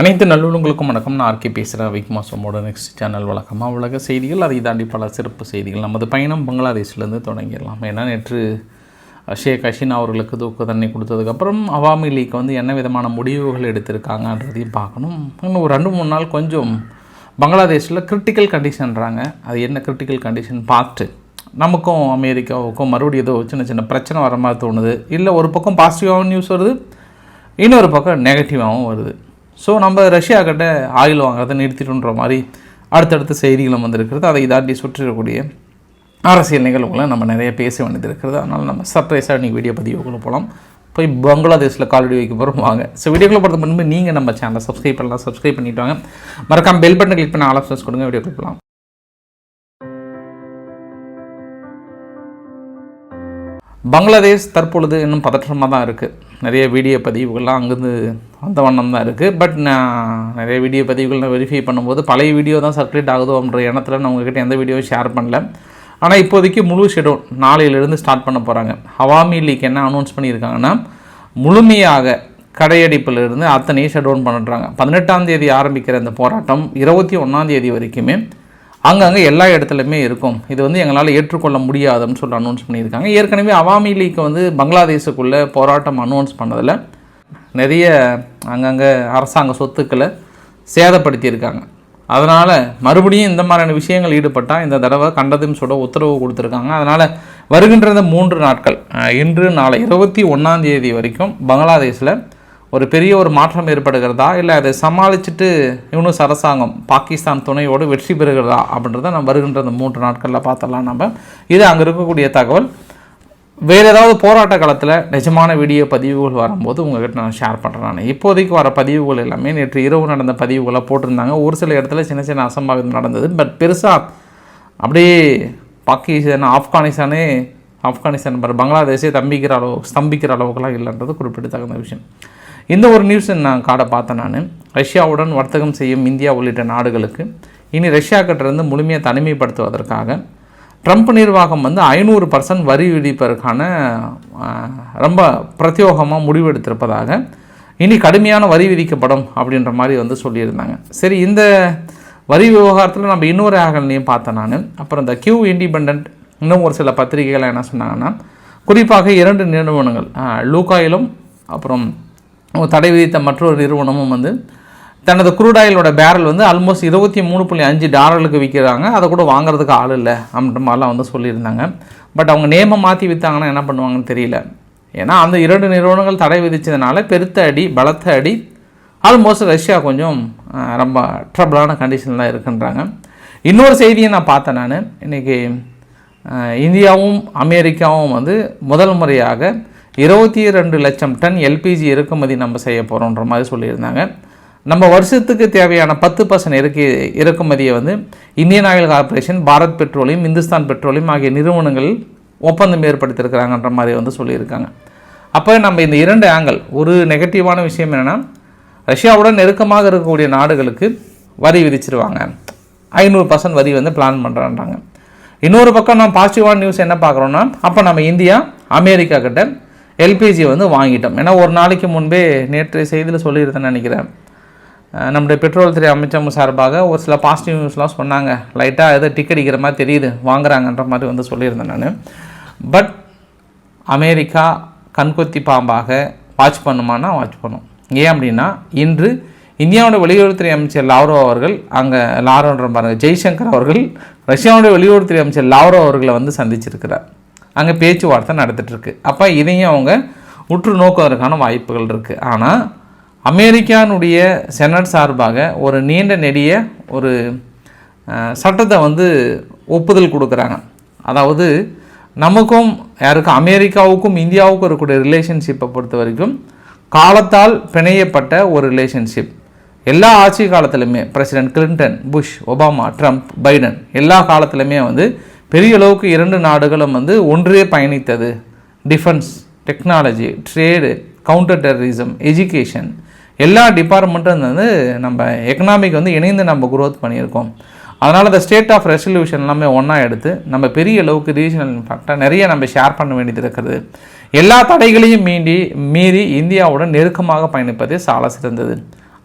அனைத்து நல்லுள்ளங்களுக்கும் வணக்கம். நான் ஆர்கே பேசுகிறேன் விக் மாசமோட நெக்ஸ்ட் சேனல் வழக்கமாக உலக செய்திகள். அதை தாண்டி பல சிறப்பு செய்திகள். நமது பயணம் பங்களாதேஷ்லேருந்து தொடங்கிடலாம். ஏன்னா நேற்று ஷேக் ஹசீனா அவர்களுக்கு தூக்கு தண்ணி கொடுத்ததுக்கப்புறம் அவாமி லீக் வந்து என்ன விதமான முடிவுகள் எடுத்திருக்காங்கன்றதையும் பார்க்கணும். இன்னும் ஒரு ரெண்டு மூணு நாள் கொஞ்சம் பங்களாதேஷில் கிரிட்டிக்கல் கண்டிஷன்றாங்க அது என்ன கிரிட்டிக்கல் கண்டிஷன் பார்த்து நமக்கும் அமெரிக்காவுக்கும் மறுபடியும் ஏதோ சின்ன சின்ன பிரச்சனை வர மாதிரி தோணுது. இல்லை ஒரு பக்கம் பாசிட்டிவாகவும் நியூஸ் வருது. இன்னொரு பக்கம் நெகட்டிவாகவும் வருது. ஸோ நம்ம ரஷ்யா கிட்ட ஆயில் வாங்குறதை நிறுத்திட்டுன்ற மாதிரி அடுத்தடுத்த செய்திகளும் வந்திருக்கிறது. அதை இதாட்டி சுற்றிடக்கூடிய அரசியல் நிகழ்வுகளை நம்ம நிறைய பேச வேண்டியது இருக்கிறது அதனால் நம்ம சர்ப்ரைஸாக இன்றைக்கி வீடியோ பதிவுக்குள்ளே போகலாம் போய் பங்களாதேஷில் காலடி வைக்க போகிறோம் வாங்க. ஸோ வீடியோக்குள்ள போகிறது முன்பு நீங்கள் நம்ம சேனலை சப்ஸ்கிரைப் பண்ணலாம். சப்ஸ்கிரைப் பண்ணிட்டு வாங்க. மறக்காம பெல் பட்டன் கிளிக் பண்ணி ஆல் ஆப்ஷன்ஸ் கொடுங்க. வீடியோ கொடுக்கலாம் பங்களாதேஷ் தற்பொழுது இன்னும் பதற்றமாக தான் இருக்குது நிறைய வீடியோ பதிவுகள்லாம் அங்கேருந்து அந்த வண்ணம் தான் இருக்குது பட் நான் நிறைய வீடியோ பதிவுகள் நான் வெரிஃபை பண்ணும்போது பழைய வீடியோ தான் சர்க்குலேட் ஆகுதோ அப்படின்ற எண்ணத்தில் நான் உங்ககிட்ட எந்த வீடியோவும் ஷேர் பண்ணல. ஆனால் இப்போதைக்கு முழு ஷெடியூல் நாளையிலிருந்து ஸ்டார்ட் பண்ண போகிறாங்க ஹவாமி லீக் என்ன அனௌன்ஸ் பண்ணியிருக்காங்கன்னா முழுமையாக கடையடிப்பிலிருந்து அத்தனையும் ஷட் டவுன் பண்ணுறாங்க பதினெட்டாம் தேதி ஆரம்பிக்கிற இந்த போராட்டம் இருபத்தி ஒன்றாம் தேதி வரைக்குமே அங்கங்கே எல்லா இடத்துலையுமே இருக்கும். இது வந்து எங்களால் ஏற்றுக்கொள்ள முடியாதுன்னு சொல்லி அனௌன்ஸ் பண்ணியிருக்காங்க. ஏற்கனவே அவாமி லீக் வந்து பங்களாதேஷுக்குள்ளே போராட்டம் அனௌன்ஸ் பண்ணதில் நிறைய அங்கங்கே அரசாங்க சொத்துக்களை சேதப்படுத்தியிருக்காங்க. அதனால் மறுபடியும் இந்த மாதிரியான விஷயங்கள் ஈடுபட்டால் இந்த தடவை கண்டதும் சொல்ல உத்தரவு கொடுத்துருக்காங்க. அதனால் வருகின்ற இந்த மூன்று நாட்கள் இன்று நாளை இருபத்தி ஒன்றாம் தேதி வரைக்கும் பங்களாதேஷில் ஒரு பெரிய ஒரு மாற்றம் ஏற்படுகிறதா? இல்லை அதை சமாளிச்சுட்டு யூனிஸ் அரசாங்கம் பாகிஸ்தான் துணையோடு வெற்றி பெறுகிறதா? அப்படின்றத நம்ம வருகின்ற இந்த மூன்று நாட்களில் பார்த்தலாம் நம்ம. இது அங்கே இருக்கக்கூடிய தகவல். வேறு ஏதாவது போராட்ட காலத்தில் நிஜமான வீடியோ பதிவுகள் வரும்போது உங்கள்கிட்ட நான் ஷேர் பண்ணுறேன் நான். இப்போதைக்கு வர பதிவுகள் எல்லாமே நேற்று இரவு நடந்த பதிவுகளை போட்டிருந்தாங்க. ஒரு சில இடத்துல சின்ன சின்ன அசம்பாவிதம் நடந்தது. பட் பெருசாக அப்படியே பாகிஸ்தான் ஆப்கானிஸ்தானே ஆப்கானிஸ்தான் பங்களாதேஷே தம்பிக்கிற அளவு ஸ்தம்பிக்கிற அளவுக்குலாம் இல்லைன்றது குறிப்பிடத்தகுந்த விஷயம். இந்த ஒரு நியூஸ் நான் காட பார்த்தேன் நான். ரஷ்யாவுடன் வர்த்தகம் செய்யும் இந்தியா உள்ளிட்ட நாடுகளுக்கு இனி ரஷ்யா கிட்டேருந்து முழுமையாக தனிமைப்படுத்துவதற்காக ட்ரம்ப் நிர்வாகம் வந்து ஐநூறு பர்சன்ட் வரி விதிப்பதற்கான ரொம்ப பிரத்யோகமாக முடிவெடுத்திருப்பதாக இனி கடுமையான வரி விதிக்கப்படும் அப்படின்ற மாதிரி வந்து சொல்லியிருந்தாங்க. சரி இந்த வரி விவகாரத்தில் நம்ம இன்னொரு ஆகலையும் பார்த்தேன் நான். அப்புறம் இந்த கியூ இண்டிபெண்ட் இன்னும் ஒரு சில பத்திரிகைகள் என்ன சொன்னாங்கன்னா குறிப்பாக இரண்டு நிறுவனங்கள் லூகாயிலும் அப்புறம் தடை விதித்த மற்றொரு நிறுவனமும் வந்து தனது குரூடாயிலோட பேரல் வந்து ஆல்மோஸ்ட் இருபத்தி மூணு புள்ளி அஞ்சு டாலருக்கு விற்கிறாங்க. அதை கூட வாங்குறதுக்கு ஆள் இல்லை அப்படின்ற மாதிரிலாம் வந்து சொல்லியிருந்தாங்க. பட் அவங்க நேமை மாற்றி விற்றாங்கன்னா என்ன பண்ணுவாங்கன்னு தெரியல. ஏன்னா அந்த இரண்டு நிறுவனங்கள் தடை விதித்ததுனால பெருத்த அடி பலத்த அடி ஆல்மோஸ்ட் ரஷ்யா கொஞ்சம் ரொம்ப ட்ரபிளான கண்டிஷனில் இருக்குன்றாங்க. இன்னொரு செய்தியை நான் பார்த்தேன் நான். இன்றைக்கி இந்தியாவும் அமெரிக்காவும் வந்து முதல் முறையாக இருபத்தி ரெண்டு லட்சம் டன் எல்பிஜி இறக்குமதி நம்ம செய்ய போகிறோன்ற மாதிரி சொல்லியிருந்தாங்க. நம்ம வருஷத்துக்கு தேவையான பத்து பர்சன்ட் இறக்கி இறக்குமதியை வந்து Indian oil corporation Bharat petroleum Hindustan petroleum ஆகிய நிறுவனங்கள் ஒப்பந்தம் ஏற்படுத்தியிருக்கிறாங்கன்ற மாதிரி வந்து சொல்லியிருக்காங்க. அப்போ நம்ம இந்த இரண்டு ஆங்கிள் ஒரு நெகட்டிவான விஷயம் என்னென்னா ரஷ்யாவுடன் நெருக்கமாக இருக்கக்கூடிய நாடுகளுக்கு வரி விதிச்சிருவாங்க. ஐநூறு பர்சன்ட் வரி வந்து பிளான் பண்ணுறான்றாங்க இன்னொரு பக்கம் நம்ம பாசிட்டிவான நியூஸ் என்ன பார்க்குறோன்னா அப்போ நம்ம இந்தியா அமெரிக்கா கிட்ட எல்பிஜி வந்து வாங்கிட்டோம். ஏன்னா ஒரு நாளைக்கு முன்பே நேற்று செய்தியில் சொல்லியிருந்தேன்னு நினைக்கிறேன். நம்முடைய பெட்ரோல் துறை அமைச்சர் சார்பாக ஒரு சில பாசிட்டிவ் நியூஸ்லாம் சொன்னாங்க. லைட்டாக ஏதோ டிக் அடிக்கிற மாதிரி தெரியுது. வாங்குறாங்கன்ற மாதிரி வந்து சொல்லியிருந்தேன் நான். பட் அமெரிக்கா கண்கொத்தி பாம்பாக வாட்ச் பண்ணுமானா வாட்ச் பண்ணும். ஏன் அப்படின்னா இன்று இந்தியாவோட வெளியுறவுத்துறை அமைச்சர் லாவ்ரோ அவர்கள் அங்கே லாரோன்ற பாருங்க ஜெய்சங்கர் அவர்கள் ரஷ்யாவோட வெளியுறவுத்துறை அமைச்சர் லாவ்ரோ அவர்களை வந்து சந்திச்சிருக்கிறார். அங்கே பேச்சுவார்த்தை நடத்திட்டுருக்கு அப்போ இதையும் அவங்க உற்று நோக்குவதற்கான வாய்ப்புகள் இருக்குது ஆனால் அமெரிக்கானுடைய செனட் சார்பாக ஒரு நீண்ட நெடிய ஒரு சட்டத்தை வந்து ஒப்புதல் கொடுக்குறாங்க. அதாவது நமக்கும் யாருக்கும் அமெரிக்காவுக்கும் இந்தியாவுக்கும் இருக்கக்கூடிய ரிலேஷன்ஷிப்பை பொறுத்த வரைக்கும் காலத்தால் பிணையப்பட்ட ஒரு ரிலேஷன்ஷிப் எல்லா ஆட்சி காலத்திலுமே president Clinton Bush Obama Trump Biden எல்லா காலத்திலுமே வந்து பெரிய அளவுக்கு இரண்டு நாடுகளும் வந்து ஒன்றே பயணித்தது. Defence technology trade counter terrorism education எல்லா டிபார்ட்மெண்ட்டும் வந்து நம்ம எக்கனாமிக் வந்து இணைந்து நம்ம குரோத் பண்ணியிருக்கோம். அதனால் இந்த ஸ்டேட் ஆஃப் ரெசல்யூஷன் எல்லாமே ஒன்றா எடுத்து நம்ம பெரிய அளவுக்கு ரீஜனல் இம்பாக்டாக நிறைய நம்ம ஷேர் பண்ண வேண்டியது இருக்கிறது எல்லா தடைகளையும் மீண்டி மீறி இந்தியாவுடன் நெருக்கமாக பயணிப்பதே சால சிறந்தது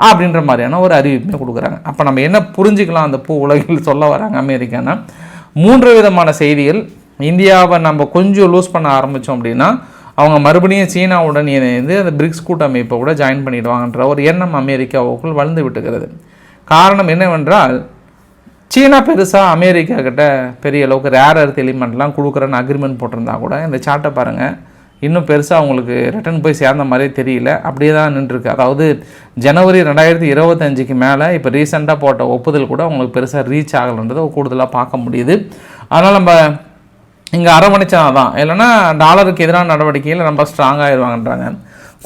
அப்படின்ற மாதிரியான ஒரு அறிவிப்பையும் கொடுக்குறாங்க. அப்போ நம்ம என்ன புரிஞ்சுக்கலாம் அந்த பூ உலகில் சொல்ல வராங்க அமெரிக்கானா? மூன்று விதமான செய்திகள். இந்தியாவை நம்ம கொஞ்சம் லூஸ் பண்ண ஆரம்பித்தோம் அப்படின்னா அவங்க மறுபடியும் சீனாவுடன் இணைந்து அந்த பிரிக்ஸ் கூட்டமைப்பை கூட ஜாயின் பண்ணிடுவாங்கன்ற ஒரு எண்ணம் அமெரிக்காவுக்குள் வளர்ந்து விட்டுகிறது காரணம் என்னவென்றால் சீனா பெருசாக அமெரிக்கா கிட்ட பெரிய அளவுக்கு ரேர் எர்த் எலிமெண்ட்லாம் கொடுக்குறேன்னு அக்ரிமெண்ட் போட்டிருந்தா கூட இந்த சார்ட்டை பாருங்கள் இன்னும் பெருசாக அவங்களுக்கு ரிட்டர்ன் போய் சேர்ந்த மாதிரியே தெரியல. அப்படியே தான் நின்றுருக்கு. அதாவது ஜனவரி ரெண்டாயிரத்தி இருபத்தஞ்சுக்கு மேலே இப்போ ரீசெண்டாக போட்ட ஒப்புதல் கூட அவங்களுக்கு பெருசாக ரீச் ஆகலைன்றதை கூடுதலாக பார்க்க முடியுது. அதனால் நம்ம இங்கே அரவணைச்சா தான் இல்லைன்னா டாலருக்கு எதிரான நடவடிக்கையில் ரொம்ப ஸ்ட்ராங்காகிடுவாங்கன்றாங்க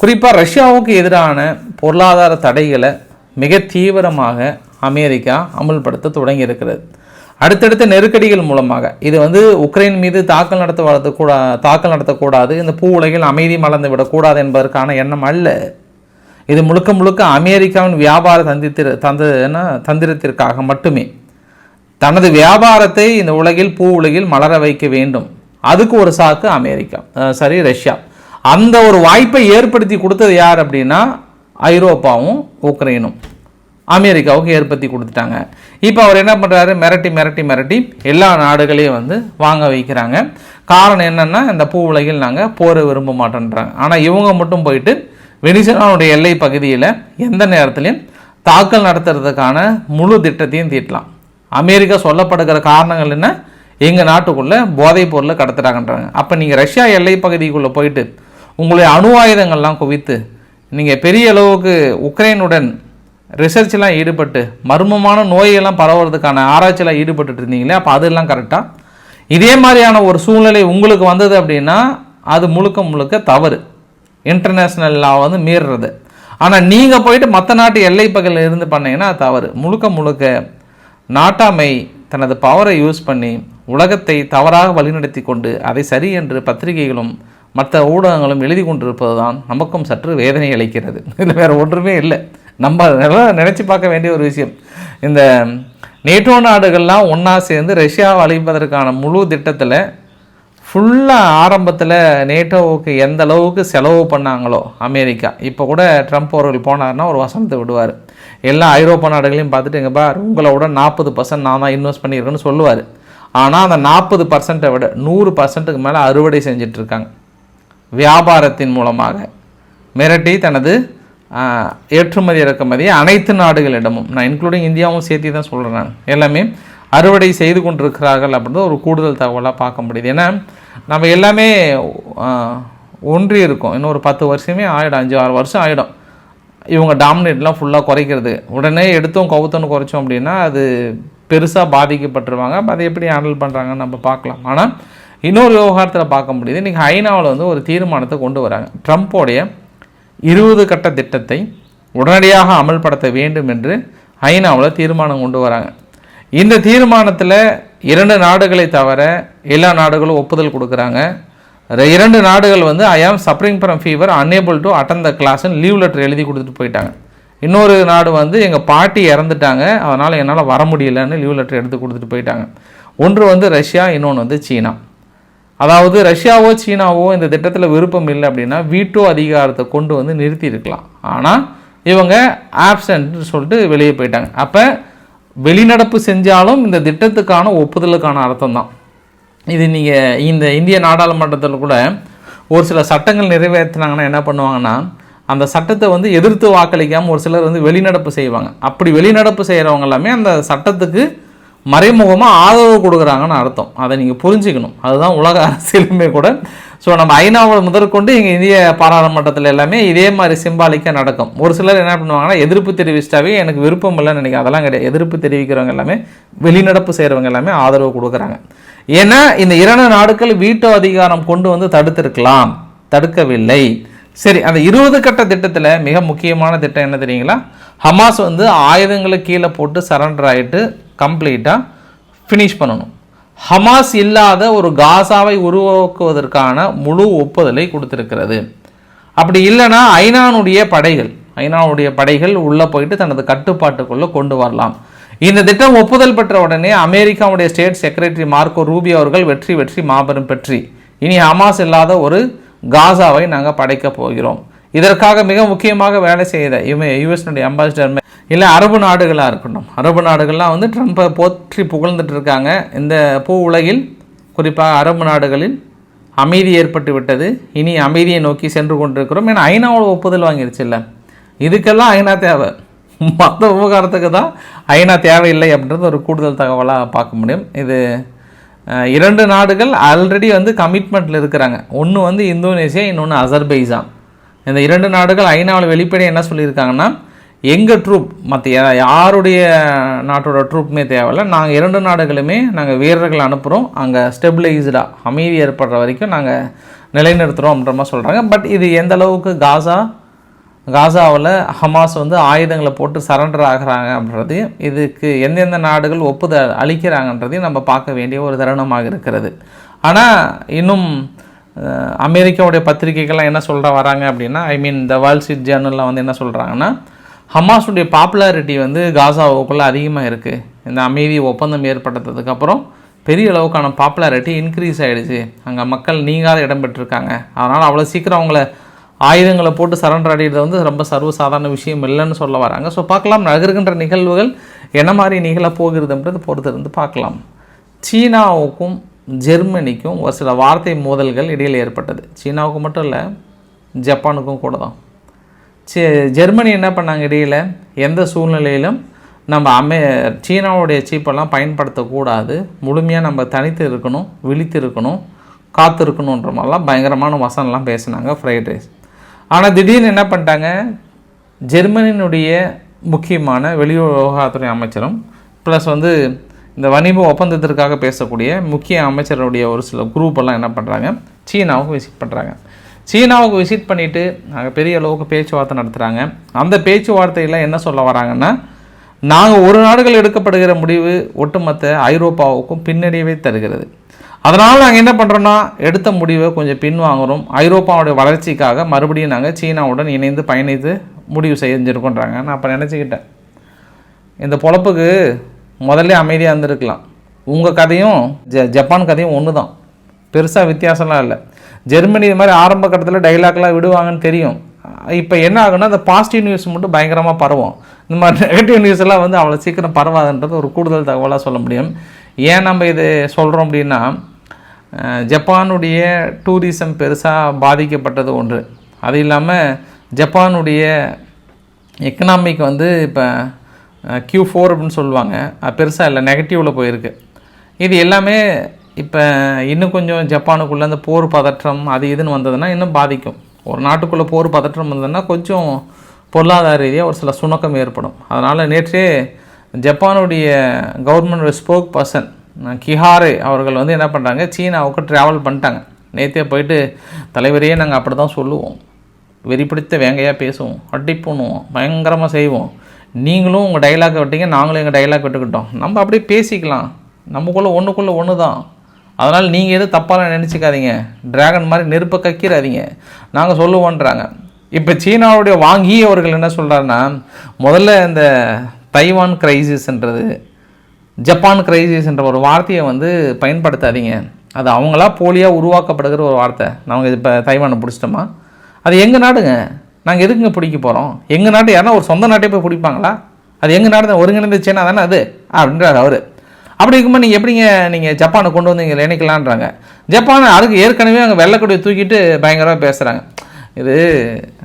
குறிப்பாக ரஷ்யாவுக்கு எதிரான பொருளாதார தடைகளை மிக தீவிரமாக அமெரிக்கா அமல்படுத்த தொடங்கி இருக்கிறது அடுத்தடுத்த நெருக்கடிகள் மூலமாக. இது வந்து உக்ரைன் மீது தாக்கல் நடத்த கூட தாக்கல் நடத்தக்கூடாது. இந்த பூ உலகில் அமைதி மலர்ந்து விடக்கூடாது என்பதற்கான எண்ணம் அல்ல. இது முழுக்க முழுக்க அமெரிக்காவின் வியாபார தந்தித்திர தந்த தந்திரத்திற்காக மட்டுமே. தனது வியாபாரத்தை இந்த உலகில் பூ உலகில் மலர வைக்க வேண்டும். அதுக்கு ஒரு சாக்கு அமெரிக்கா சரி ரஷ்யா. அந்த ஒரு வாய்ப்பை ஏற்படுத்தி கொடுத்தது யார் அப்படின்னா ஐரோப்பாவும் உக்ரைனும். அமெரிக்காவுக்கு ஏற்படுத்தி கொடுத்துட்டாங்க. இப்போ அவர் என்ன பண்ணுறாரு மிரட்டி மிரட்டி மிரட்டி எல்லா நாடுகளையும் வந்து வாங்க வைக்கிறாங்க. காரணம் என்னென்னா இந்த பூ உலகில் நாங்கள் போர விரும்ப மாட்டேன்றாங்க. ஆனால் இவங்க மட்டும் போயிட்டு வெனிசுலாவுடைய எல்லை பகுதியில் எந்த நேரத்துலையும் தாக்கல் நடத்துறதுக்கான முழு திட்டத்தையும் தீட்டலாம். அமெரிக்கா சொல்லப்படுகிற காரணங்கள் என்ன? எங்கள் நாட்டுக்குள்ளே போதைப் பொருளை கடத்துறாங்கன்றாங்க. அப்போ நீங்கள் ரஷ்யா எல்லை பகுதிக்குள்ளே போயிட்டு உங்களுடைய அணு ஆயுதங்கள்லாம் குவித்து நீங்கள் பெரிய அளவுக்கு உக்ரைனுடன் ரிசர்ச்லாம் ஈடுபட்டு மர்மமான நோயெல்லாம் பரவுறதுக்கான ஆராய்ச்சியில் ஈடுபட்டுட்டு இருந்தீங்களே அப்போ அதெல்லாம் கரெக்டாக இதே மாதிரியான ஒரு சூழ்நிலை உங்களுக்கு வந்தது அப்படின்னா அது முழுக்க முழுக்க தவறு. இன்டர்நேஷ்னல் லா வந்து மீறுறது. ஆனால் நீங்கள் போயிட்டு மற்ற நாட்டு எல்லை பகுதியில் இருந்து பண்ணீங்கன்னா தவறு. முழுக்க முழுக்க நாட்டாமை தனது பவரை யூஸ் பண்ணி உலகத்தை தவறாக வழிநடத்தி கொண்டு அதை சரி என்று பத்திரிகைகளும் மற்ற ஊடகங்களும் எழுதி கொண்டிருப்பது தான் நமக்கும் சற்று வேதனை அளிக்கிறது. இதில் வேறு ஒன்றுமே இல்லை. நம்ம நல்லா நினச்சி பார்க்க வேண்டிய ஒரு விஷயம். இந்த நேட்டோ நாடுகள்லாம் ஒன்றா சேர்ந்து ரஷ்யாவை அழிப்பதற்கான முழு திட்டத்தில் ஃபுல்லாக ஆரம்பத்தில் நேட்டோவுக்கு எந்த அளவுக்கு செலவு பண்ணாங்களோ அமெரிக்கா. இப்போ கூட ட்ரம்ப் அவர்கள் போனார்னா ஒரு வசனத்தை விடுவார். எல்லா ஐரோப்பா நாடுகளையும் பார்த்துட்டு பார் உங்களை விட நாற்பது பர்சன்ட் நான் தான் இன்வெஸ்ட் பண்ணியிருக்கேன்னு சொல்லுவார். ஆனால் அந்த நாற்பது பர்சன்ட்டை விட நூறு பர்சன்ட்டுக்கு மேலே அறுவடை செஞ்சிட்ருக்காங்க வியாபாரத்தின் மூலமாக மிரட்டி தனது ஏற்றுமதி இறக்குமதி அனைத்து நாடுகளிடமும் நான் இன்க்ளூடிங் இந்தியாவும் சேர்த்து தான் சொல்கிறேன் நான். எல்லாமே அறுவடை செய்து கொண்டிருக்கிறார்கள் அப்படின்றது ஒரு கூடுதல் தகவலாக பார்க்க முடியுது. ஏன்னா நம்ம எல்லாமே ஒன்றி இருக்கோம். இன்னும் ஒரு பத்து வருஷமே ஆகிடும் அஞ்சு ஆறு வருஷம் ஆகிடும் இவங்க டாமினேட்லாம் ஃபுல்லாக குறைக்கிறது. உடனே எடுத்தோம் கவுத்தோன்னு குறைச்சோம் அப்படின்னா அது பெருசாக பாதிக்கப்பட்டுருவாங்க. அதை எப்படி ஹேண்டில் பண்ணுறாங்கன்னு நம்ம பார்க்கலாம். ஆனால் இன்னொரு விவகாரத்தில் பார்க்க முடியுது. இன்றைக்கி ஐநாவில் வந்து ஒரு தீர்மானத்தை கொண்டு வராங்க. ட்ரம்ப்போடைய இருபது கட்ட திட்டத்தை உடனடியாக அமல்படுத்த வேண்டும் என்று ஐநாவில் தீர்மானம் கொண்டு வராங்க. இந்த தீர்மானத்தில் இரண்டு நாடுகளை தவிர எல்லா நாடுகளும் ஒப்புதல் கொடுக்குறாங்க. இரண்டு நாடுகள் வந்து I am suffering from fever unable to attend the கிளாஸ்ன்னு leave letter எழுதி கொடுத்துட்டு போயிட்டாங்க. இன்னொரு நாடு வந்து எங்கள் பாட்டி இறந்துட்டாங்க அதனால் என்னால் வர முடியலன்னு லீவ் லெட்டர் எடுத்து கொடுத்துட்டு போயிட்டாங்க. ஒன்று வந்து ரஷ்யா இன்னொன்று வந்து சீனா. அதாவது ரஷ்யாவோ சீனாவோ இந்த திட்டத்தில் விருப்பம் இல்லை அப்படின்னா வீட்டோ அதிகாரத்தை கொண்டு வந்து நிறுத்தி இருக்கலாம் ஆனால் இவங்க ஆப்சன்ட்னு சொல்லிட்டு வெளியே போயிட்டாங்க. அப்போ வெளிநடப்பு செஞ்சாலும் இந்த திட்டத்துக்கான ஒப்புதலுக்கான அர்த்தம் தான் இது நீங்கள் இந்த இந்திய நாடாளுமன்றத்தில் கூட ஒரு சில சட்டங்கள் நிறைவேற்றினாங்கன்னா என்ன பண்ணுவாங்கன்னா அந்த சட்டத்தை வந்து எதிர்த்து வாக்களிக்காமல் ஒரு சிலர் வந்து வெளிநடப்பு செய்வாங்க. அப்படி வெளிநடப்பு செய்கிறவங்க எல்லாமே அந்த சட்டத்துக்கு மறைமுகமாக ஆதரவு கொடுக்குறாங்கன்னு அர்த்தம். அதை நீங்கள் புரிஞ்சுக்கணும். அதுதான் உலக அரசியலுமே கூட. ஸோ நம்ம ஐநாவை முதற்கொண்டு இங்கே இந்திய பாராளுமன்றத்தில் எல்லாமே இதே மாதிரி சிம்பாலிக்காக நடக்கும். ஒரு சிலர் என்ன பண்ணுவாங்கன்னா எதிர்ப்பு தெரிவிச்சிட்டாவே எனக்கு விருப்பம் இல்லைன்னு நினைக்கிறேன் அதெல்லாம் கிடையாது. எதிர்ப்பு தெரிவிக்கிறவங்க எல்லாமே வெளிநடப்பு செய்கிறவங்க எல்லாமே ஆதரவு கொடுக்குறாங்க. ஏன்னா இந்த இரண்டு நாடுகள் வீட்டோ அதிகாரம் கொண்டு வந்து தடுத்திருக்கலாம். தடுக்கவில்லை. சரி அந்த இருபது கட்ட திட்டத்தில் மிக முக்கியமான திட்டம் என்ன தெரியுங்களா? ஹமாஸ் வந்து ஆயுதங்களை கீழே போட்டு சரண்டர் ஆகிட்டு கம்ப்ளீட்டாக ஃபினிஷ் பண்ணணும். ஹமாஸ் இல்லாத ஒரு காசாவை உருவாக்குவதற்கான முழு ஒப்புதலை கொடுத்திருக்கிறது. அப்படி இல்லைன்னா ஐநானுடைய படைகள் ஐநாவுடைய படைகள் உள்ளே போயிட்டு தனது கட்டுப்பாட்டுக்குள்ளே கொண்டு வரலாம். இந்த திட்டம் ஒப்புதல் பெற்ற உடனே அமெரிக்காவுடைய ஸ்டேட் செக்ரட்டரி மார்க்கோ ரூபி அவர்கள் வெற்றி வெற்றி மாபெரும் பெற்றி இனி ஹமாஸ் இல்லாத ஒரு காசாவை நாங்கள் படைக்கப் போகிறோம். இதற்காக மிக முக்கியமாக வேலை செய்த இவன் யூஎஸ்னுடைய அம்பாசிடர் இல்லை அரபு நாடுகளாக இருக்கட்டும். அரபு நாடுகள்லாம் வந்து ட்ரம்ப்பை போற்றி புகழ்ந்துட்டு இருக்காங்க. இந்த பூ உலகில் குறிப்பாக அரபு நாடுகளில் அமைதி ஏற்பட்டு விட்டது. இனி அமைதியை நோக்கி சென்று கொண்டிருக்கிறோம் ஏன்னா ஐநாவோட ஒப்புதல் வாங்கிருச்சு இல்லை. இதுக்கெல்லாம் ஐநா தேவை. மற்ற விவகாரத்துக்கு தான் ஐநா தேவையில்லை அப்படின்றது ஒரு கூடுதல் தகவலாக பார்க்க முடியும். இது இரண்டு நாடுகள் ஆல்ரெடி வந்து கமிட்மெண்ட்டில் இருக்கிறாங்க. ஒன்று வந்து இந்தோனேசியா இன்னொன்று அசர்பைசான் இந்த இரண்டு நாடுகள் ஐநாவில் வெளிப்படையாக என்ன சொல்லியிருக்காங்கன்னா எங்கள் ட்ரூப் மற்ற யாருடைய நாட்டோட ட்ரூப்புமே தேவையில்ல நாங்கள் இரண்டு நாடுகளுமே நாங்கள் வீரர்கள் அனுப்புகிறோம் அங்கே ஸ்டெபிளைஸ்டாக அமைதி ஏற்படுற வரைக்கும் நாங்கள் நிலைநிறுத்துகிறோம் அப்படின்ற மாதிரி சொல்கிறாங்க பட் இது எந்த அளவுக்கு காசா காசாவில் ஹமாஸ் வந்து ஆயுதங்களை போட்டு சரண்டர் ஆகிறாங்க அப்படின்றது இதுக்கு எந்தெந்த நாடுகள் ஒப்புதல் அளிக்கிறாங்கன்றதையும் நம்ம பார்க்க வேண்டிய ஒரு தருணமாக இருக்கிறது. ஆனால் இன்னும் அமெரிக்காவுடைய பத்திரிகைகள்லாம் என்ன சொல்கிற வராங்க அப்படின்னா ஐ மீன் த வேர்ல்ட் ஸ்ட்ரீட் ஜேர்னலில் வந்து என்ன சொல்கிறாங்கன்னா ஹமாஸுடைய பாப்புலாரிட்டி வந்து காசாவுக்குள்ளே அதிகமாக இருக்குது இந்த அமைதி ஒப்பந்தம் ஏற்பட்டதுக்கப்புறம் பெரிய அளவுக்கான பாப்புலாரிட்டி இன்க்ரீஸ் ஆகிடுச்சு அங்கே மக்கள் நீங்காத இடம் பெற்றிருக்காங்க. அதனால் அவ்வளோ சீக்கிரம் அவங்கள ஆயுதங்களை போட்டு சரண்டர் அடைகிறது வந்து ரொம்ப சர்வசாதாரண விஷயம் இல்லைன்னு சொல்ல வராங்க. ஸோ பார்க்கலாம். நகர்கின்ற நிகழ்வுகள் என்ன மாதிரி நிகழப் போகிறதுன்றது பொறுத்திருந்து பார்க்கலாம். சீனாவுக்கும் ஜெர்மனிக்கும் ஒரு சில வார்த்தை மோதல்கள் இடையில் ஏற்பட்டது. சீனாவுக்கு மட்டும் இல்லை ஜப்பானுக்கும் கூட தான் ஜெர்மனி என்ன பண்ணாங்க இடையில்? எந்த சூழ்நிலையிலும் நம்ம அமே சீனாவுடைய சீப்பெல்லாம் பயன்படுத்தக்கூடாது. முழுமையாக நம்ம தனித்து இருக்கணும் விழித்து இருக்கணும் காத்து இருக்கணுன்ற மாதிரிலாம் பயங்கரமான வசனம்லாம் பேசினாங்க ஃப்ரைட் ரைஸ் ஆனால் திடீர்னு என்ன பண்ணிட்டாங்க? ஜெர்மனியினுடைய முக்கியமான வெளியுறவுத்துறை அமைச்சரும் ப்ளஸ் வந்து இந்த வணிப ஒப்பந்தத்திற்காக பேசக்கூடிய முக்கிய அமைச்சருடைய ஒரு சில குரூப்பெல்லாம் என்ன பண்ணுறாங்க சீனாவுக்கு விசிட் பண்ணுறாங்க சீனாவுக்கு விசிட் பண்ணிவிட்டு நாங்கள் பெரிய அளவுக்கு பேச்சுவார்த்தை நடத்துகிறாங்க அந்த பேச்சுவார்த்தையில் என்ன சொல்ல வராங்கன்னா நாங்கள் ஒரு நாடுகள் எடுக்கப்படுகிற முடிவு ஒட்டுமொத்த ஐரோப்பாவுக்கும் பின்னடைவை தருகிறது. அதனால் நாங்கள் என்ன பண்ணுறோன்னா எடுத்த முடிவை கொஞ்சம் பின்வாங்குறோம். ஐரோப்பாவுடைய வளர்ச்சிக்காக மறுபடியும் நாங்கள் சீனாவுடன் இணைந்து பயணித்து முடிவு செஞ்சுருக்கோன்றாங்க. நான் அப்போ நினச்சிக்கிட்டேன். இந்த பொழப்புக்கு முதல்ல அமைதியாக இருந்திருக்கலாம். உங்கள் கதையும் ஜ ஜப்பான் கதையும் ஒன்று தான் பெருசாக வித்தியாசம்லாம் இல்லை. ஜெர்மனி இது மாதிரி ஆரம்ப கட்டத்தில் டைலாக்லாம் விடுவாங்கன்னு தெரியும். இப்போ என்ன ஆகுன்னா அந்த பாசிட்டிவ் நியூஸ் மட்டும் பயங்கரமாக பரவும். இந்த மாதிரி நெகட்டிவ் நியூஸ் எல்லாம் வந்து அவ்வளோ சீக்கிரம் பரவாதுன்றது ஒரு கூடுதல் தகவலாக சொல்ல முடியும். ஏன் நம்ம இது சொல்கிறோம் அப்படின்னா ஜப்பானுடைய டூரிசம் பெருசாக பாதிக்கப்பட்டது ஒன்று. அது இல்லாமல் ஜப்பானுடைய எக்கனாமிக் வந்து இப்போ க்யூ ஃபோர் அப்படின்னு சொல்லுவாங்க. அது பெருசாக இல்லை நெகட்டிவில் போயிருக்கு. இது எல்லாமே இப்போ இன்னும் கொஞ்சம் ஜப்பானுக்குள்ளே அந்த போர் பதற்றம் அது இதுன்னு வந்ததுன்னா இன்னும் பாதிக்கும். ஒரு நாட்டுக்குள்ளே போர் பதற்றம் வந்ததுன்னா கொஞ்சம் பொருளாதார ரீதியாக ஒரு சில சுணக்கம் ஏற்படும். அதனால் நேற்றே ஜப்பானுடைய கவர்மெண்ட் ஸ்போக் பர்சன் கிஹாரே அவர்கள் வந்து என்ன பண்ணுறாங்க சீனாவுக்கு ட்ராவல் பண்ணிட்டாங்க. நேற்றே போயிட்டு தலைவரையே நாங்கள் அப்படி தான் சொல்லுவோம். வெறி பிடித்த வேங்கையாக பேசுவோம் அடிப்பண்ணுவோம் பயங்கரமாக செய்வோம். நீங்களும் உங்கள் டைலாக் விட்டீங்க நாங்களும் எங்கள் டைலாக் விட்டுக்கிட்டோம். நம்ம அப்படியே பேசிக்கலாம். நமக்குள்ளே ஒன்றுக்குள்ளே ஒன்று தான் அதனால் நீங்கள் எதுவும் தப்பாலாம் நினச்சிக்காதீங்க. டிராகன் மாதிரி நெருப்பை கக்கிறாதீங்க. நாங்கள் சொல்லுவோன்றாங்க. இப்போ சீனாவுடைய வாங்கி அவர்கள் என்ன சொல்கிறாருன்னா முதல்ல இந்த தைவான் கிரைசிஸ்ன்றது ஜப்பான் கிரைசிஸ்ன்ற ஒரு வார்த்தையை வந்து பயன்படுத்தாதீங்க. அது அவங்களா போலியாக உருவாக்கப்படுகிற ஒரு வார்த்தை. நாங்கள் இப்போ தைவானை பிடிச்சிட்டோமா? அது எங்கள் நாடுங்க? நாங்கள் எதுக்குங்க பிடிக்க போகிறோம் எங்கள் நாட்டு யாருன்னா ஒரு சொந்த நாட்டே போய் பிடிப்பாங்களா? அது எங்கள் நாடு தான் ஒருங்கிணைந்த சீனா தானே அது? அப்படின்றாரு அவர். அப்படி இருக்கும்போது நீங்கள் எப்படிங்க நீங்கள் ஜப்பானை கொண்டு வந்து இங்கே இணைக்கலான்றாங்க. ஜப்பானை அதுக்கு ஏற்கனவே அங்கே வெள்ளக்கொடியை தூக்கிட்டு பயங்கரமாக பேசுகிறாங்க இது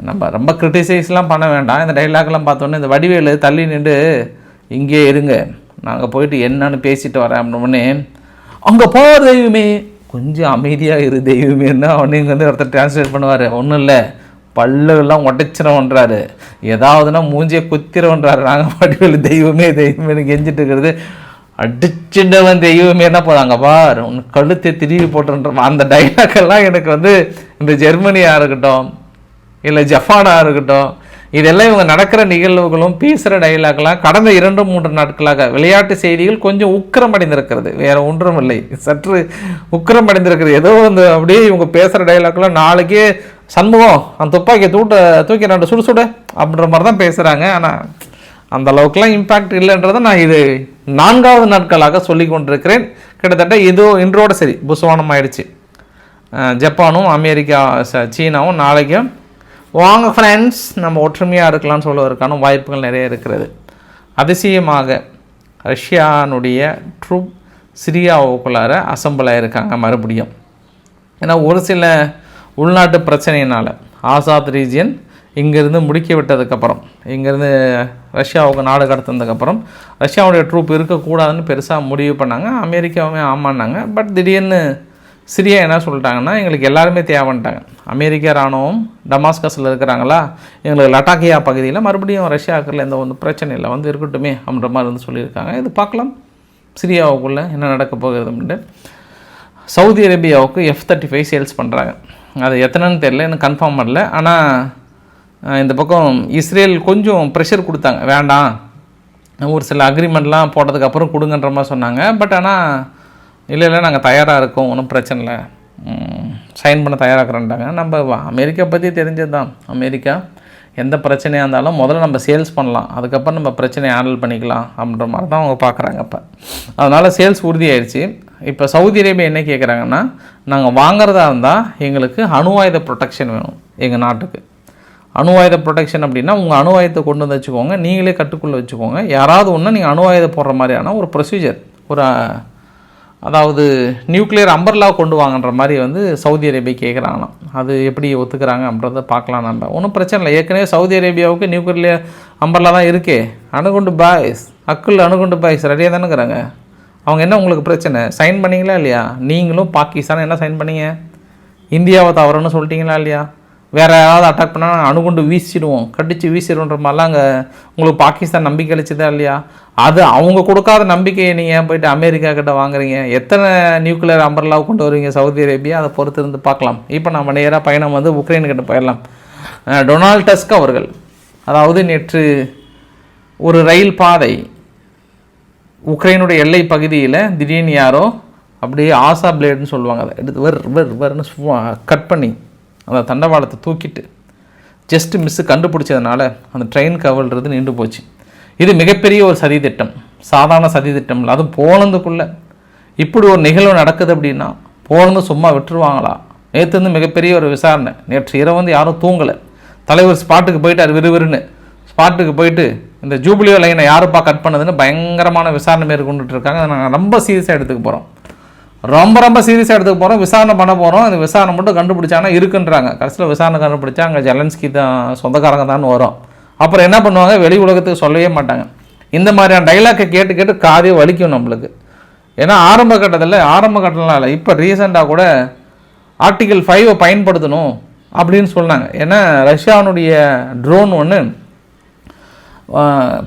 நம்ம ரொம்ப கிரிட்டிசைஸ்லாம் பண்ண வேண்டாம். இந்த டைலாக்லாம் பார்த்தோன்னே இந்த வடிவேலு தள்ளி நின்று இங்கே இருங்க. நாங்கள் போயிட்டு என்னன்னு பேசிட்டு வரேன். அப்படின்னே அங்கே போகிற தெய்வமே. கொஞ்சம் அமைதியாக இரு தெய்வமேன்னா அவனே இங்கே வந்து ஒருத்தர் டிரான்ஸ்லேட் பண்ணுவார். ஒன்றும் இல்லை. பல்லுலாம் உடைச்சிரவன்றாரு. ஏதாவதுனா மூஞ்சியை குத்திரவன்றாரு. நாங்கள் பாட்டு தெய்வமே தெய்வமே கெஞ்சிட்டு இருக்கிறது. அடிச்சிட்டவன் தெய்வமே என்ன போதாங்க பார் உன் கழுத்தை திருவி போட்டுன்ற அந்த டைலாக் எல்லாம் எனக்கு வந்து இந்த ஜெர்மனியாக இருக்கட்டும் இல்லை ஜப்பானாக இருக்கட்டும் இதெல்லாம் இவங்க நடக்கிற நிகழ்வுகளும் பேசுகிற டைலாக்லாம் கடந்த இரண்டு மூன்று நாட்களாக விளையாட்டு செய்திகள் கொஞ்சம் உக்கிரமடைந்திருக்கிறது. வேற ஒன்றும் இல்லை சற்று உக்கிரமடைந்திருக்கிறது. ஏதோ அந்த அப்படியே இவங்க பேசுகிற டைலாக்லாம் நாளைக்கே சண்முகம் அந்த துப்பாக்கியை தூட்ட தூக்கி ரெண்டு சுடு சுடு அப்படின்ற மாதிரி தான் பேசுகிறாங்க ஆனால் அந்த அளவுக்குலாம் இம்பேக்ட் இல்லைன்றதை நான் இது நான்காவது நாட்களாக சொல்லி கொண்டிருக்கிறேன். கிட்டத்தட்ட இதோ இன்றோட சரி புசுவானம் ஆயிடுச்சு. ஜப்பானும் அமெரிக்கா ச- சீனாவும் நாளைக்கும் வாங்க ஃப்ரெண்ட்ஸ் நம்ம ஒற்றுமையாக இருக்கலாம்னு சொல்வதற்கான வாய்ப்புகள் நிறைய இருக்கிறது. அதிசயமாக ரஷ்யானுடைய ட்ரூப் சிரியாவுக்குள்ளார அசம்பிள் ஆகிருக்காங்க மறுபடியும். ஏன்னா ஒரு சில உள்நாட்டு பிரச்சனையினால் ஆசாத் ரீஜியன் இங்கேருந்து முடிக்க விட்டதுக்கப்புறம் இங்கேருந்து ரஷ்யாவுக்கு நாடு கடத்தினதுக்கப்புறம் ரஷ்யாவுடைய ட்ரூப் இருக்கக்கூடாதுன்னு பெருசாக முடிவு பண்ணாங்க. அமெரிக்காவுமே ஆமான்னாங்க. பட் திடீர்னு சிரியா என்ன சொல்லிட்டாங்கன்னா எங்களுக்கு எல்லாருமே தேவைன்ட்டாங்க. அமெரிக்க இராணுவம் டமாஸ்கஸில் இருக்கிறாங்களா? எங்களுக்கு லட்டாக்கியா பகுதியில் மறுபடியும் ரஷ்யாவுக்குள்ள எந்த ஒன்றும் பிரச்சனை இல்லை வந்து இருக்கட்டுமே அப்படின்ற மாதிரி வந்து சொல்லியிருக்காங்க. இது பார்க்கலாம். சிரியாவுக்குள்ளே என்ன நடக்க அப்படின்ட்டு. சவுதி அரேபியாவுக்கு எஃப் தேர்ட்டி ஃபைவ் சேல்ஸ் பண்ணுறாங்க அது எத்தனைன்னு தெரில எனக்கு கன்ஃபார்ம் பண்ணல. ஆனால் இந்த பக்கம் இஸ்ரேல் கொஞ்சம் ப்ரெஷர் கொடுத்தாங்க. வேண்டாம். ஒரு சில அக்ரிமெண்ட்லாம் போட்டதுக்கப்புறம் கொடுங்கன்ற மாதிரி சொன்னாங்க. பட் ஆனால் இல்லை இல்லை நாங்கள் தயாராக இருக்கோம். ஒன்றும் பிரச்சனை இல்லை. சைன் பண்ண தயாராகிறேன்ட்டாங்க நம்ம அமெரிக்கா பற்றி தெரிஞ்சது தான் அமெரிக்கா எந்த பிரச்சனையாக இருந்தாலும் முதல்ல நம்ம சேல்ஸ் பண்ணலாம். அதுக்கப்புறம் நம்ம பிரச்சனையை ஹேண்டில் பண்ணிக்கலாம் அப்படின்ற மாதிரி தான் அவங்க பார்க்குறாங்க இப்போ. அதனால் சேல்ஸ் உறுதியாயிடுச்சு இப்போ சவுதி அரேபியா என்ன கேட்குறாங்கன்னா நாங்கள் வாங்குறதா இருந்தால் எங்களுக்கு அணு ஆயுத ப்ரொடெக்ஷன் வேணும் எங்கள் நாட்டுக்கு. அணு ஆயுத ப்ரொடெக்ஷன் அப்படின்னா உங்கள் அணு ஆயுதத்தை கொண்டு வந்து வச்சுக்கோங்க. நீங்களே கட்டுக்குள்ளே வச்சுக்கோங்க. யாராவது ஒன்று நீங்கள் அணு ஆயுதம் போடுற மாதிரியான ஒரு ப்ரொசீஜர் ஒரு அதாவது நியூக்ளியர் அம்பர்லா கொண்டு வாங்கன்ற மாதிரி வந்து சவுதி அரேபியா கேட்குறாங்களாம் அது எப்படி ஒத்துக்கிறாங்க அப்படின்றத பார்க்கலாம் நம்ம. ஒன்றும் பிரச்சனை இல்லை. ஏற்கனவே சவுதி அரேபியாவுக்கு நியூக்ளியர் அம்பர்லா தான் இருக்கே. அணுகுண்டு பாய்ஸ். அக்குள் அணுகுண்டு பாய்ஸ். ரெடியாக தானே இருக்கிறாங்க அவங்க என்ன உங்களுக்கு பிரச்சனை? சைன் பண்ணீங்களா இல்லையா? நீங்களும் பாகிஸ்தான் என்ன சைன் பண்ணீங்க? இந்தியாவை தவறுன்னு சொல்லிட்டீங்களா இல்லையா? வேறு யாராவது அட்டாக் பண்ணால் அணுகுண்டு வீசிடுவோம். கடித்து வீசிடுவோன்ற மாதிரிலாம் அங்கே உங்களுக்கு பாகிஸ்தான் நம்பிக்கை அளிச்சதா இல்லையா? அது அவங்க கொடுக்காத நம்பிக்கையை நீங்கள் ஏன் போயிட்டு அமெரிக்கா கிட்ட வாங்குறீங்க? எத்தனை நியூக்ளியர் அம்பர்லாவை கொண்டு வருவீங்க சவுதி அரேபியா? அதை பொறுத்து இருந்து பார்க்கலாம். இப்போ நம்ம நேராக பயணம் வந்து உக்ரைன் கிட்ட போயிடலாம். டொனால்ட் டஸ்க் அவர்கள் அதாவது நேற்று ஒரு ரயில் பாதை உக்ரைனுடைய எல்லை பகுதியில் திடீர்னு யாரோ அப்படியே ஆசா பிளேடுன்னு சொல்லுவாங்க. அதை எடுத்து வர் வர் வர்னு கட் பண்ணி அந்த தண்டவாளத்தை தூக்கிட்டு ஜஸ்ட் மிஸ்ஸு கண்டுபிடிச்சதுனால அந்த ட்ரெயின் கவல்றது நின்று போச்சு. இது மிகப்பெரிய ஒரு சதி திட்டம் சாதாரண சதி திட்டம் இல்லை. அதுவும் போலந்துக்குள்ளே. இப்படி ஒரு நிகழ்வு நடக்குது அப்படின்னா போலந்து சும்மா விட்டுருவாங்களா? நேற்று வந்து மிகப்பெரிய ஒரு விசாரணை. நேற்று இரவு வந்து யாரும் தூங்கலை. தலைவர் ஸ்பாட்டுக்கு போயிட்டார் விறுவிறுன்னு. ஸ்பாட்டுக்கு போயிட்டு இந்த ஜூபிலியோ லைனை யாருப்பா கட் பண்ணதுன்னு பயங்கரமான விசாரணை மேற்கொண்டுட்டு இருக்காங்க. அதை நாங்கள் ரொம்ப சீரியஸாக எடுத்துக்க போகிறோம் ரொம்ப ரொம்ப சீரியஸாக எடுத்துக்க போகிறோம் விசாரணை பண்ண போகிறோம் அந்த விசாரணை மட்டும் கண்டுபிடிச்சாங்கன்னா இருக்குன்றாங்க. கடைசியில் விசாரணை கண்டுபிடிச்சா அங்கே ஜெலன்ஸ்கி தான் சொந்தக்காரங்க தான் வரும். அப்புறம் என்ன பண்ணுவாங்க? வெளி உலகத்துக்கு சொல்லவே மாட்டாங்க. இந்த மாதிரியான டைலாக்கை கேட்டு கேட்டு காதே வலிக்கும் நம்மளுக்கு. ஏன்னா ஆரம்ப கட்டத்தில் ஆரம்ப கட்டம்லாம் இல்லை இப்போ ரீசெண்டாக கூட ஆர்டிகல் ஃபைவை பயன்படுத்தணும் அப்படின்னு சொன்னாங்க. ஏன்னா ரஷ்யாவுடைய ட்ரோன் ஒன்று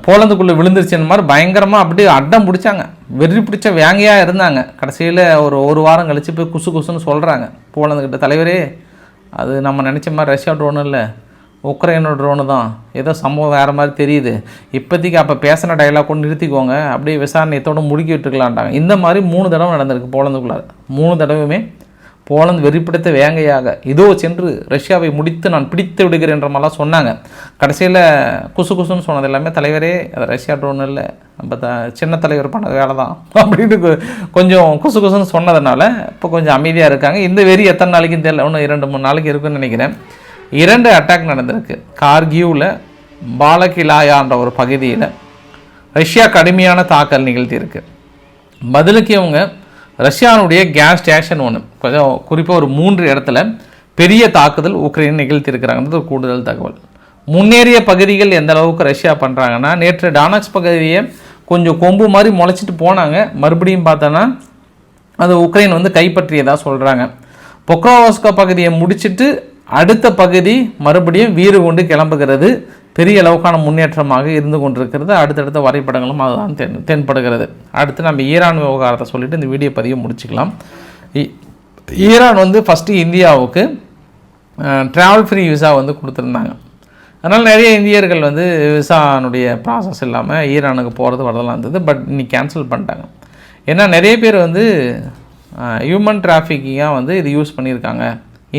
போலந்துக்குள்ளே விழுந்துருச்சுன்னு மாதிரி பயங்கரமாக அப்படியே அட்டம் பிடிச்சாங்க. வெறி பிடிச்ச வேங்கையாக இருந்தாங்க. கடைசியில் ஒரு ஒரு வாரம் கழித்து போய் குசு குசுன்னு சொல்கிறாங்க போலந்துக்கிட்ட தலைவரே அது நம்ம நினச்ச மாதிரி ரஷ்யா ட்ரோனு இல்லை. உக்ரைனோட ட்ரோனு தான். ஏதோ சம்பவம் வேறு மாதிரி தெரியுது. இப்போதைக்கு அப்போ பேசின டைலாக் கொண்டு நிறுத்திக்கோங்க. அப்படியே விசாரணையத்தோட முடுக்கி விட்டுருக்கலான்ட்டாங்க இந்த மாதிரி மூணு தடவை நடந்திருக்கு போலந்துக்குள்ளே மூணு தடவையுமே போலந்து வெறிப்பிடித்த வேங்கையாக இதோ சென்று ரஷ்யாவை முடித்து நான் பிடித்து விடுகிறேன்ற மாதிரிலாம் சொன்னாங்க. கடைசியில் குசு குசுன்னு சொன்னது எல்லாமே தலைவரே அது ரஷ்யா ட்ரோன் இல்லை. நம்ம த சின்ன தலைவர் பண்ண வேலை தான். அப்படின்னு கொஞ்சம் குசு குசுன்னு சொன்னதுனால இப்போ கொஞ்சம் அமைதியாக இருக்காங்க. இந்த வெறி எத்தனை நாளைக்கும் தெரியல இன்னும் இரண்டு மூணு நாளைக்கு இருக்குன்னு நினைக்கிறேன். இரண்டு அட்டாக் நடந்திருக்கு. கார்கியூவில் பாலகிலாயான்ற ஒரு பகுதியில் ரஷ்யா கடுமையான தாக்கல் நிகழ்த்தியிருக்கு. பதிலுக்கு இவங்க ரஷ்யானுடைய கேஸ் ஸ்டேஷன் ஒன்று கொஞ்சம் குறிப்பாக ஒரு மூன்று இடத்துல பெரிய தாக்குதல் உக்ரைன் நிகழ்த்தியிருக்கிறாங்கன்றது ஒரு கூடுதல் தகவல். முன்னேறிய பகுதிகள் எந்த அளவுக்கு ரஷ்யா பண்ணுறாங்கன்னா நேற்று டானக்ஸ் பகுதியை கொஞ்சம் கொம்பு மாதிரி முளைச்சிட்டு போனாங்க. மறுபடியும் பார்த்தோன்னா அது உக்ரைன் வந்து கைப்பற்றியதாக சொல்கிறாங்க பொக்ரோவாஸ்கா பகுதியை முடிச்சுட்டு அடுத்த பகுதி மறுபடியும் வீறு கொண்டு கிளம்புகிறது. பெரிய அளவுக்கான முன்னேற்றமாக இருந்து கொண்டிருக்கிறது. அடுத்தடுத்த வரைபடங்களும் அதுதான் தென் தென்படுகிறது. அடுத்து நம்ம ஈரான் விவகாரத்தை சொல்லிட்டு இந்த வீடியோ பதிவை முடிச்சுக்கலாம். ஈரான் வந்து ஃபஸ்ட்டு இந்தியாவுக்கு ட்ராவல் ஃப்ரீ விசா வந்து கொடுத்துருந்தாங்க. அதனால் நிறைய இந்தியர்கள் வந்து விசானுடைய ப்ராசஸ் இல்லாமல் ஈரானுக்கு போகிறது வரதெல்லாம் இருந்தது. பட் இன்னைக்கு கேன்சல் பண்ணிட்டாங்க. ஏன்னா நிறைய பேர் வந்து ஹியூமன் டிராஃபிக்கிங்காக வந்து இது யூஸ் பண்ணியிருக்காங்க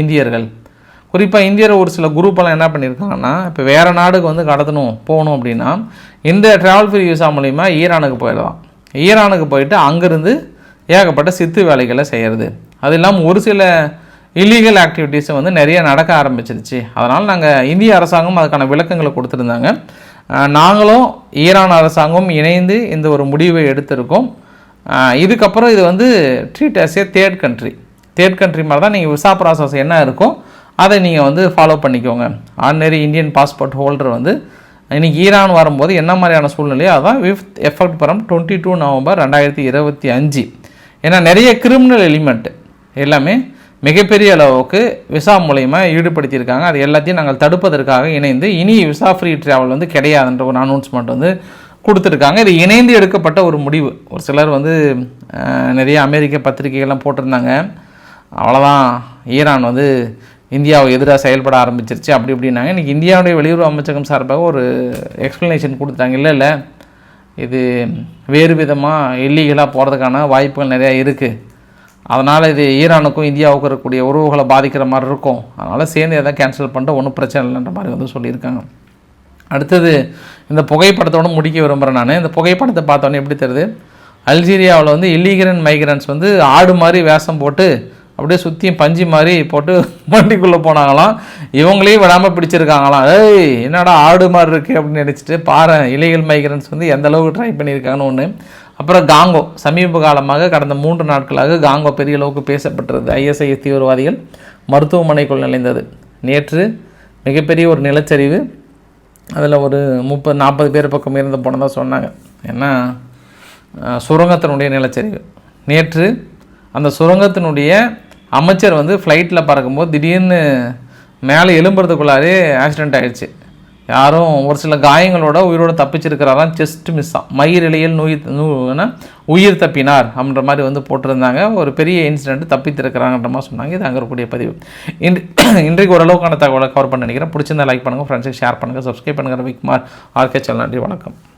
இந்தியர்கள். குறிப்பாக இந்தியர் ஒரு சில குரூப்பெல்லாம் என்ன பண்ணியிருக்காங்கன்னா இப்போ வேறு நாடுக்கு வந்து கடத்தணும் போகணும் அப்படின்னா இந்த ட்ராவல் ஃப்ரீ விசா மூலிமா ஈரானுக்கு போயிடலாம். ஈரானுக்கு போயிட்டு அங்கேருந்து ஏகப்பட்ட சித்து வேலைகளை செய்கிறது அது இல்லாமல் ஒரு சில இல்லீகல் ஆக்டிவிட்டீஸை வந்து நிறைய நடக்க ஆரம்பிச்சிருச்சு. அதனால் நாங்கள் இந்திய அரசாங்கம் அதுக்கான விளக்கங்களை கொடுத்துருந்தாங்க. நாங்களும் ஈரான் அரசாங்கம் இணைந்து இந்த ஒரு முடிவை எடுத்திருக்கோம். இதுக்கப்புறம் இது வந்து treat as a third country third country மாதிரி தான் நீங்கள் விசா ப்ராசஸ் என்ன இருக்கோ அதை நீங்கள் வந்து ஃபாலோ பண்ணிக்கோங்க. ஆர்டினரி இந்தியன் பாஸ்போர்ட் ஹோல்டர் வந்து இன்றைக்கி ஈரான் வரும்போது என்ன மாதிரியான சூழ்நிலையோ அதான் with effect from twenty two November ரெண்டாயிரத்தி இருபத்தி அஞ்சு. ஏன்னா நிறைய கிரிமினல் எலிமெண்ட் எல்லாமே மிகப்பெரிய அளவுக்கு விசா மூலயமா ஈடுபடுத்தியிருக்காங்க. அது எல்லாத்தையும் நாங்கள் தடுப்பதற்காக இணைந்து இனி விசா ஃப்ரீ ட்ராவல் வந்து கிடையாதுன்ற ஒரு அனௌன்ஸ்மெண்ட் வந்து கொடுத்துருக்காங்க. இது இணைந்து எடுக்கப்பட்ட ஒரு முடிவு. ஒரு சிலர் வந்து நிறைய அமெரிக்க பத்திரிகைகள்லாம் போட்டிருந்தாங்க. அவ்வளோதான் ஈரான் வந்து இந்தியாவை எதிராக செயல்பட ஆரம்பிச்சிருச்சு. அப்படி இப்படின்னாங்க. இன்றைக்கி இந்தியாவுடைய வெளியுறவு அமைச்சகம் சார்பாக ஒரு எக்ஸ்ப்ளனேஷன் கொடுத்தாங்க இல்லை இல்லை. இது வேறு விதமாக இல்லீகலாக போகிறதுக்கான வாய்ப்புகள் நிறையா இருக்குது அதனால் இது ஈரானுக்கும் இந்தியாவுக்கும் இருக்கக்கூடிய உறவுகளை பாதிக்கிற மாதிரி இருக்கும். அதனால் சேர்ந்து எதாவது கேன்சல் பண்ணிட்டு ஒன்றும் பிரச்சனை இல்லைன்ற மாதிரி வந்து சொல்லியிருக்காங்க. அடுத்தது இந்த புகைப்படத்தோடு முடிக்க விரும்புகிறேன் நான். இந்த புகைப்படத்தை பார்த்தோன்னே எப்படி தெரியுது? அல்ஜீரியாவில் வந்து இல்லீகரன் மைக்ரன்ஸ் வந்து ஆடு மாதிரி வேஷம் போட்டு அப்படியே சுற்றியும் பஞ்சு மாதிரி போட்டு வண்டிக்குள்ளே போனாங்களாம். இவங்களையும் விடாமல் பிடிச்சிருக்காங்களாம். ஏய் என்னடா ஆடு மாதிரி இருக்குது அப்படின்னு நினச்சிட்டு பாரு இலைகள் மைக்ரன்ஸ் வந்து எந்த அளவுக்கு ட்ரை பண்ணியிருக்காங்கன்னு ஒன்று அப்புறம் காங்கோ சமீப காலமாக கடந்த மூன்று நாட்களாக காங்கோ பெரிய அளவுக்கு பேசப்பட்டிருது ஐஎஸ்ஐஎஸ் தீவிரவாதிகள் மருத்துவமனைக்குள் நுழைந்தது. நேற்று மிகப்பெரிய ஒரு நிலச்சரிவு. அதில் ஒரு முப்பது நாற்பது பேர் பக்கம் இருந்து போனதாக சொன்னாங்க. ஏன்னா சுரங்கத்தினுடைய நிலச்சரிவு. நேற்று அந்த சுரங்கத்தினுடைய அமைச்சர் வந்து ஃப்ளைட்டில் பறக்கும்போது திடீர்னு மேலே எழும்புறதுக்குள்ளாரே ஆக்சிடென்ட் ஆகிடுச்சு யாரும் ஒரு சில காயங்களோட உயிரோட தப்பிச்சிருக்கிறாராம் செஸ்ட் மிஸ் தான் மயிரிழையில் நோய் நூனா உயிர் தப்பினார் அப்படின்ற மாதிரி வந்து போட்டிருந்தாங்க. ஒரு பெரிய இன்சிடென்ட் தப்பித்திருக்கிறாங்கன்ற மாதிரி சொன்னாங்க. இது அங்கே இருக்கக்கூடிய பதிவு. இன்று இன்றைக்கு ஓரளவுக்கான தகவலை கவர் பண்ண நினைக்கிறேன். பிடிச்சிருந்தா லைக் பண்ணுங்கள் ஃப்ரெண்ட்ஸுக்கு ஷேர் பண்ணுங்கள் சப்ஸ்கிரைப் பண்ணுங்கள் விக்மார் ஆர்கே சேனல் நன்றி வணக்கம்.